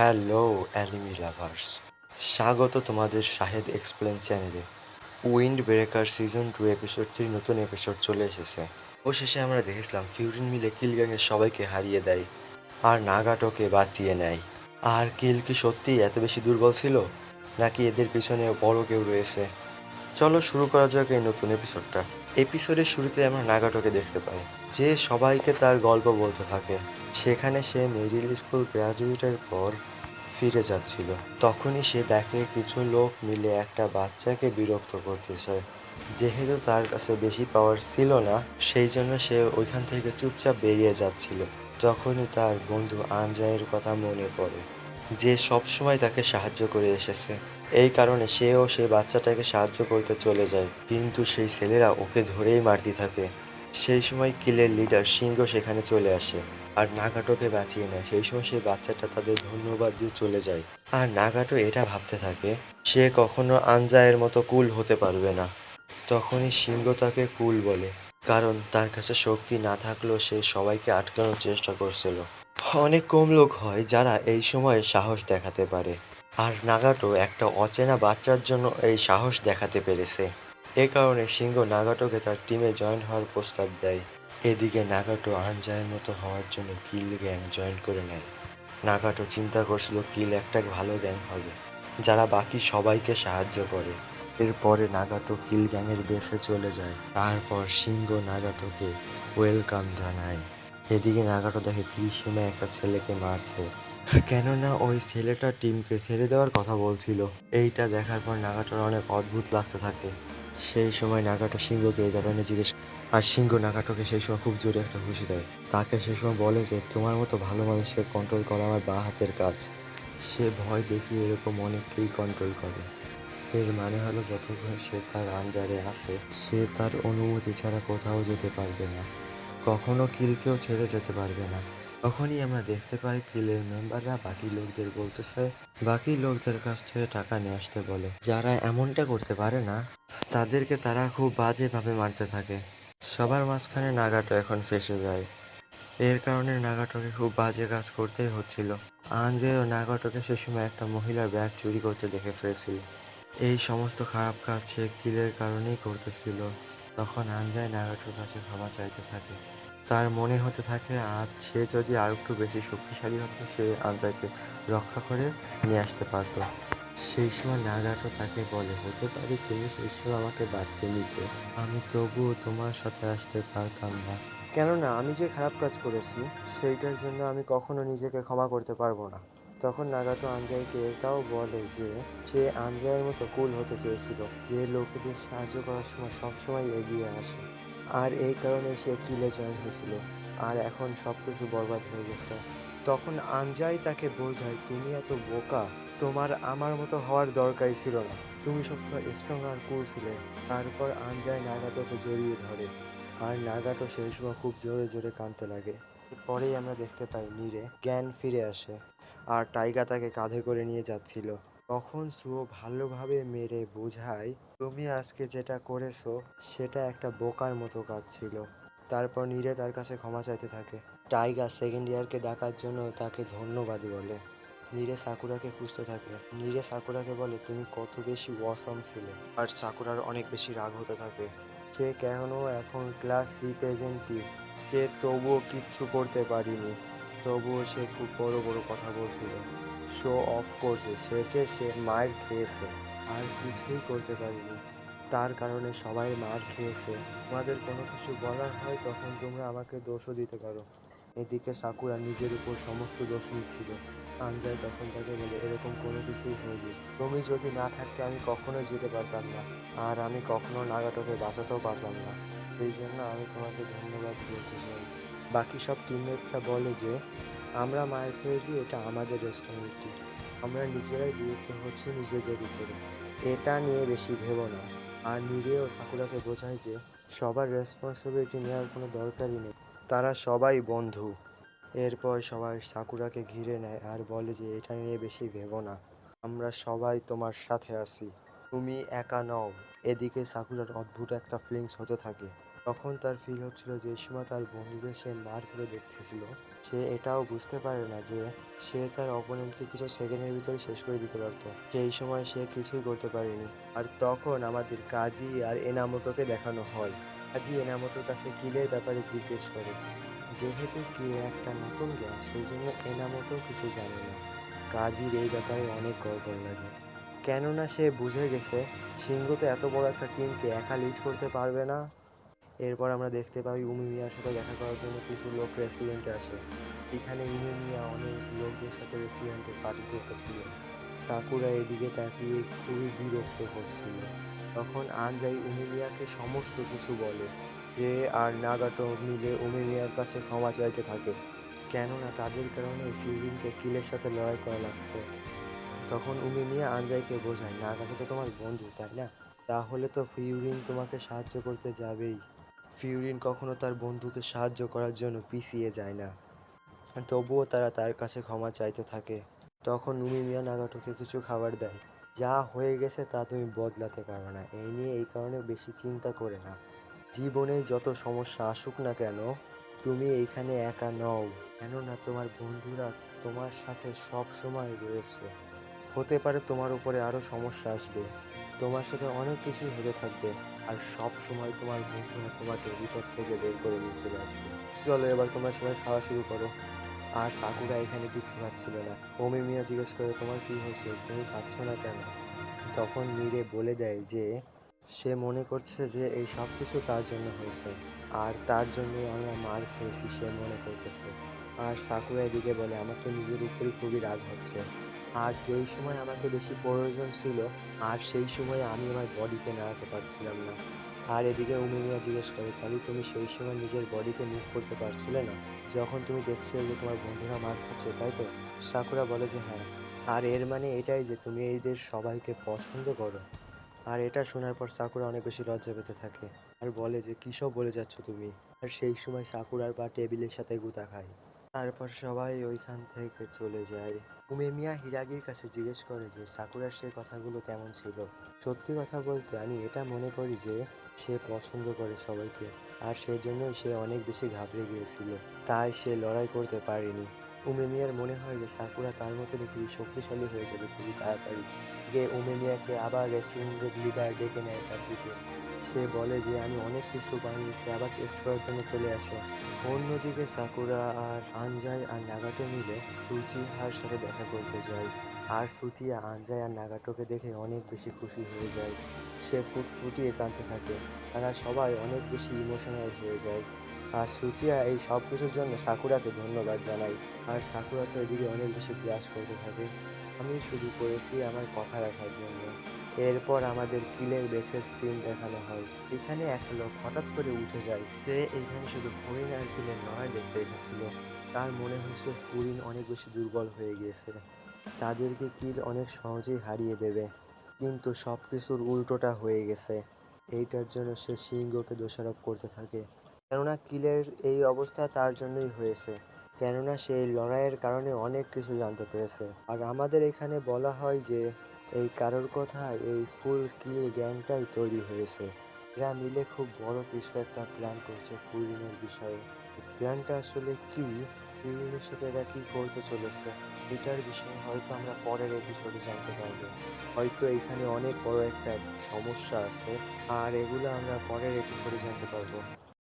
Hello, enemy lovers. স্বাগত তোমাদের Shahed explain চ্যানেলে। Wind breaker season two episode three নতুন এপিসোড চলে এসেছে। অবশেষে আমরা দেখেছিলাম ফিউরিন মিলে কিল গ্যাংয়ের সবাইকে হারিয়ে দেয়, আর নাগাটোকে বাঁচিয়ে নেয়। আর কিল কি সত্যিই এত বেশি দুর্বল ছিল? নাকি এদের পিছনে বড় কেউ রয়েছে? চলো শুরু করা যাক এই নতুন এপিসোডটা। এপিসোডের শুরুতে আমরা নাগাটোকে দেখতে পাই, যে সবাইকে তার গল্প বলতে থাকে। সেখানে সে মিডিল স্কুল গ্রাজুয়েটের পর ফিরে যাচ্ছিল। তখনই সে দেখে কিছু লোক মিলে একটা বাচ্চাকে বিরক্ত করতেছে যেহেতু তার কাছে বেশি পাওয়ার ছিল না, সেই জন্য সে ওইখান থেকে চুপচাপ বেরিয়ে যাচ্ছিল। তখনই তার বন্ধু আনজায়ের কথা মনে পড়ে, যে সব সময় তাকে সাহায্য করে এসেছে। এই কারণে সেও সেই বাচ্চাটাকে সাহায্য করতে চলে যায়, কিন্তু সেই ছেলেরা ওকে ধরেই মারতে থাকে। সেই সময় কিলের লিডার সিংহ সেখানে চলে আসে। আর নাগাটোকে বাঁচিয়ে নেয়। সেই সময় সেই বাচ্চাটা তাদের ধন্যবাদ দিয়ে চলে যায়। আর নাগাটো এটা ভাবতে থাকে, সে কখনো আনজায়ের মতো কুল হতে পারবে না। তখনই সিংহ তাকে কুল বলে, কারণ তার কাছে শক্তি না থাকলেও সে সবাইকে আটকানোর চেষ্টা করছিল। অনেক কম লোক হয় যারা এই সময় সাহস দেখাতে পারে। আর নাগাটো একটা অচেনা বাচ্চার জন্য এই সাহস দেখাতে পেরেছে। এ কারণে সিংহ নাগাটোকে তার টিমে জয়েন হওয়ার প্রস্তাব দেয়। এদিকে নাগাটো আনজায়ের মতো হওয়ার জন্য কিল গ্যাং জয়েন করে নেয়। নাগাটো চিন্তা করছিল কিল একটা ভালো গ্যাং হবে, যারা বাকি সবাইকে সাহায্য করে। এরপরে নাগাটো কিল গ্যাংয়ের বেসে চলে যায়। তারপর সিংহ নাগাটোকে ওয়েলকাম জানায়। এদিকে নাগাটো দেখে কৃষিমা একটা ছেলেকে মারছে। কেননা ওই ছেলেটা টিমকে ছেড়ে দেওয়ার কথা বলছিল। এইটা দেখার পর নাগাটোর অনেক অদ্ভুত লাগতে থাকে। সেই সময় নাগাটো সিংহকে এই ব্যাপারে জিজ্ঞেস আর সিংহ নাগাটোকে সেই সময় খুব জোরে একটা খুশি দেয়। তাকে সেই সময় বলে যে, তোমার মতো ভালো মানুষকে কন্ট্রোল করা আমার বা হাতের কাজ। সে ভয় দেখিয়ে এরকম অনেককেই কন্ট্রোল করে। এর মানে হলো যতক্ষণ সে তার আন্ডারে আছে, সে তার অনুমতি ছাড়া কোথাও যেতে পারবে না। কখনো কিলকেও ছেড়ে যেতে পারবে না। তখনই আমরা দেখতে পাই কিলের মেম্বাররা বাকি লোকদের বলতেছে, বাকি লোকদের কাছ থেকে টাকা নিয়ে আসতে বলে। যারা এমনটা করতে পারে না, তাদেরকে তারা খুব বাজেভাবে মারতে থাকে। সবার মাঝখানে নাগাটো এখন ফেসে যায়। এর কারণে নাগাটোকে খুব বাজে কাজ করতেই হচ্ছিল। আঞ্জে ও নাগাটোকে সে সময় একটা মহিলার ব্যাগ চুরি করতে দেখে ফেলেছিল। এই সমস্ত খারাপ কাজ সে কিলের কারণেই করতেছিল। তখন আঞ্জায় নাগাটোর কাছে ক্ষমা চাইতে থাকে। তার মনে হতে থাকে, আজ সে যদি আর একটু বেশি শক্তিশালী হতো, সে আঞ্জাকে রক্ষা করে নিয়ে আসতে পারতো। সেই সময় নাগাটো তাকে বলে, হতে পারে তুমি সেই সময় আমাকে বাঁচিয়ে নিতে। আমি তবুও তোমার সাথে আসতে পারতাম না। কেননা আমি যে খারাপ কাজ করেছি, সেইটার জন্য আমি কখনো নিজেকে ক্ষমা করতে পারব না। তখন নাগাটো আঞ্জাইকে এটাও বলে যে, সে আঞ্জাইয়ের মতো কুল হতে চেয়েছিল, যে লোকেদের সাহায্য করার সময় সবসময় এগিয়ে আসে। আর এই কারণে সে কিলে জয়েন হয়েছিল। আর এখন সব কিছু বরবাদ হয়ে গেছে। তখন আঞ্জাই তাকে বোঝায়, তুমি এত বোকা। তোমার আমার মতো হওয়ার দরকারই ছিল না। তুমি সবসময় স্ট্রং আর কুল ছিলে। তারপর আঞ্জাই নাগাটোকে জড়িয়ে ধরে। আর নাগাটো সেই সময় খুব জোরে জোরে কাঁদতে লাগে। পরেই আমরা দেখতে পাই নীরে জ্ঞান ফিরে আসে। আর টাইগা তাকে কাঁধে করে নিয়ে যাচ্ছিল। তখন সুও ভালোভাবে মেরে বোঝায়, তুমি আজকে যেটা করেছ, সেটা একটা বোকার মতো কাজ ছিল। তারপর নীরে তার কাছে ক্ষমা চাইতে থাকে। টাইগার সেকেন্ড ইয়ারকে ডাকার জন্য তাকে ধন্যবাদ বলে। নীরে সাকুরাকে খুঁজতে থাকে। নীরে সাকুরাকে বলে, তুমি কত বেশি ওয়াসম ছিলে। আর সাকুরার অনেক বেশি রাগ হতে থাকে। সে কেন এখন ক্লাস রিপ্রেজেন্টেটিভ সে তবুও কিচ্ছু করতে পারিনি। তবুও সে খুব বড় বড় কথা বলছিল। শো অফ করছে। শেষে সে মার খেয়েছে। আর কিছুই করতে পারিনি। তার কারণে সবাই মার খেয়েছে। তোমাদের কোনো কিছু বলার হয় তখন তোমরা আমাকে দোষও দিতে পারো। এদিকে সাকুরা নিজের উপর সমস্ত দোষ নিচ্ছিল। আনজাই তখন তাকে বলে, এরকম কোনো কিছুই হয়নি। তুমি যদি না থাকতে আমি কখনোই যেতে পারতাম না। আর আমি কখনো নাগাটোকে বাঁচাতেও পারতাম না। এই জন্য আমি তোমাকে ধন্যবাদ বলতে চাই। বাকি সব টিমমেটরা বলে যে আমরা মায়ের খেয়েছি এটা আমাদের রেসপন্সিবিলিটি আমরা নিজেরাই বিরক্ত হচ্ছি নিজেদের উপরে। এটা নিয়ে বেশি ভেবো না। আর নিরে ও সাকুরাকে বোঝায় যে, সবার রেসপন্সিবিলিটি নেওয়ার কোনো দরকারই নেই। তারা সবাই বন্ধু। এরপর সবাই সাকুরাকে ঘিরে নেয় আর বলে যে, এটা নিয়ে বেশি ভেবো না। আমরা সবাই তোমার সাথে আছি। তুমি একা নও। এদিকে সাকুরার অদ্ভুত একটা ফিলিংস হতে থাকে। তখন তার ফিল হচ্ছিল যে সময় তার বন্ধুদের সে মার খেতে দেখতেছিল। সে এটাও বুঝতে পারে না যে সে তার অপোনেন্টকে কিছু সেকেন্ডের ভিতরে শেষ করে দিতে পারত। সেই সময় সে কিছুই করতে পারেনি। আর তখন আমাদের কাজী আর এনামোটোকে দেখানো হয়। কাজী এনামোটোর কাছে কিলের ব্যাপারে জিজ্ঞেস করে, যেহেতু কিল একটা নতুন জ্ঞান সেই জন্য এনামোটো কিছু জানে না। কাজীর এই ব্যাপারে অনেক গড়বড় লাগে। কেননা সে বুঝে গেছে, সিংহ তো এত বড় একটা টিমকে একা লিড করতে পারবে না। এরপর আমরা দেখতে পাই উমি মিয়ার সাথে দেখা করার জন্য কিছু লোক রেস্টুরেন্টে আসে। এখানে উমি মিয়া অনেক লোকদের সাথে রেস্টুরেন্টে পার্টি করতেছিল। সাকুরা এদিকে তাকিয়ে খুবই বিরক্ত হচ্ছিল। তখন আনজাই উমি মিয়াকে সমস্ত কিছু বলে যে, আর নাগাটো মিলে উমি মিয়ার কাছে ক্ষমা চাইতে থাকে। কেননা তাদের কারণে ফিউরিনকে কিলের সাথে লড়াই করা লাগছে। তখন উমি মিয়া আনজাইকে বোঝায়, নাগাটো তো তোমার বন্ধু, তাই না? তাহলে তো ফিউরিন তোমাকে সাহায্য করতে যাবেই। ফিউরিন কখনো তার বন্ধুকে সাহায্য করার জন্য পিছিয়ে যায় না। তবুও তারা তার কাছে ক্ষমা চাইতে থাকে। তখন উমি মিয়া নাগাটোকে কিছু খাবার দেয়। যা হয়ে গেছে তা তুমি বদলাতে পারবে না। এই নিয়ে এই কারণে বেশি চিন্তা করে না। জীবনে যত সমস্যা আসুক না কেন, তুমি এইখানে একা নও। কেননা তোমার বন্ধুরা তোমার সাথে সব সময় রয়েছে। হতে পারে তোমার উপরে আরও সমস্যা আসবে। তোমার সাথে অনেক কিছুই হতে থাকবে। আর সব সময় তোমার বন্ধুরা তোমাকে বিপদ থেকে বের করে নিয়ে চলে আসবে। চলো এবার তোমরা সবাই খাওয়া শুরু করো। আর সাকুরা এখানে কিচ্ছু খাচ্ছিল না। ওমি মিয়া জিজ্ঞেস করে, তোমার কি হয়েছে? তুমি খাচ্ছ না কেন? তখন নীরে বলে দেয় যে, সে মনে করছে যে এই সব কিছু তার জন্য হয়েছে। আর তার জন্যই আমরা মার খেয়েছি, সে মনে করতেছে। আর সাকুরা এদিকে বলে, আমার তো নিজের উপরই খুবই রাগ হচ্ছে। আর যেই সময় আমাকে বেশি প্রয়োজন ছিল, আর সেই সময় আমি আমার বডিকে নাড়াতে পারছিলাম না। আর এদিকে উমি মিয়া জিজ্ঞেস করে, তাহলে তুমি সেই সময় নিজের বডিকে মুভ করতে পারছিলে না? যখন তুমি দেখছিলে যে তোমার বন্ধুরা মার খাচ্ছে, তাই তো? সাকুরা বলে যে হ্যাঁ। আর এর মানে এটাই যে তুমি এইদের সবাইকে পছন্দ করো। আর এটা শোনার পর সাকুরা অনেক বেশি লজ্জা পেতে থাকে। আর বলে যে কী সব বলে যাচ্ছ তুমি? আর সেই সময় সাকুরার পা টেবিলের সাথে গুতা খায়। তারপর সবাই ওইখান থেকে চলে যায়। উমে মিয়া হিরাগির কাছে জিজ্ঞেস করে যে, সাকুরার সে কথাগুলো কেমন ছিল? সত্যি কথা বলতে আমি এটা মনে করি যে, সে পছন্দ করে সবাইকে। আর সেজন্যই সে অনেক বেশি ঘাবড়ে গিয়েছিল। তাই সে লড়াই করতে পারেনি। উমে মিয়ার মনে হয় যে সাকুরা তার মতনই খুবই শক্তিশালী হয়ে যাবে খুবই তাড়াতাড়ি। গিয়ে উমে মিয়াকে আবার রেস্টুরেন্টের লিডার ডেকে নেয় তার দিকে। সে বলে যে, আমি অনেক কিছু বানিয়েছি, আবার টেস্ট করার জন্য চলে আসো। অন্যদিকে সাকুরা আর আনজাই আর নাগাটো মিলে সুচিহার সাথে দেখা করতে যায়। আর সুচিয়া আনজাই আর নাগাটোকে দেখে অনেক বেশি খুশি হয়ে যায়। সে ফুটফুটিয়ে কাঁদতে থাকে। তারা সবাই অনেক বেশি ইমোশনাল হয়ে যায়। আর সুচিয়া এই সব কিছুর জন্য সাকুরাকে ধন্যবাদ জানাই। আর সাকুরা তো এদিকে অনেক বেশি ব্রাশ করতে থাকে। আমি শুরু করেছি আমার কথা রাখার জন্য। এরপর আমাদের কিলের বেছের সিন দেখানো হয়। এখানে এক লোক হঠাৎ করে উঠে যায়। সে এইখানে শুধু ফরিন আর কিলের লড়াই দেখতে এসেছিল। তার মনে হয়েছিল ফরিন অনেক বেশি দুর্বল হয়ে গিয়েছে। তাদেরকে কিল অনেক সহজেই হারিয়ে দেবে। কিন্তু সব কিছুর উল্টোটা হয়ে গেছে। এইটার জন্য সে সিংহকে দোষারোপ করতে থাকে। কেননা কিলের এই অবস্থা তার জন্যই হয়েছে। কেননা সেই লড়াইয়ের কারণে অনেক কিছু জানতে পেরেছে। আর আমাদের এখানে বলা হয় যে, এই কারোর কথায় এই ফুল কিল গ্যাংটাই তৈরি হয়েছে। এরা মিলে খুব বড় কিছু একটা প্ল্যান করছে ফুলরিনের বিষয়ে। প্ল্যানটা আসলে কি? ফুলরিনের সাথে এরা কি করতে চলেছে? এটার বিষয়ে হয়তো আমরা পরের এপিসোডে জানতে পারব। হয়তো এখানে অনেক বড় একটা সমস্যা আছে। আর এগুলো আমরা পরের এপিসোডে জানতে পারব।